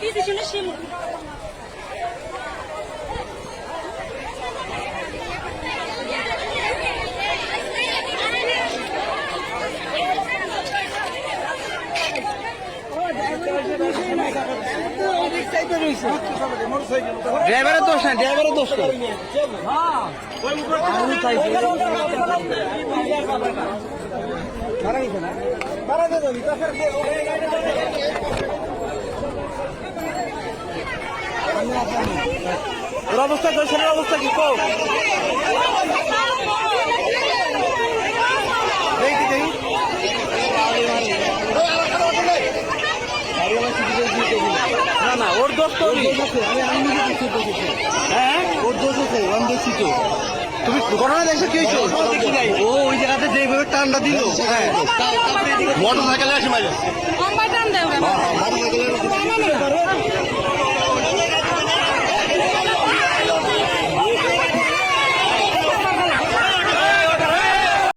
কি দিছিল ড্রাইভারের দোষ না ড্রাইভারের দোষ না ওর অবস্থা দোষের অবস্থা কি? কো দেখি দেখি। না না ওর দোষ তো। হ্যাঁ ওর দোষ আছে আমি। দেখছি তো তুমি ঘটনা দেখছ কি হয়েছে? ও ওই জায়গাতে যেভাবে টানটা দিল। হ্যাঁ। মোটর সাইকেলে আসে মাঝে।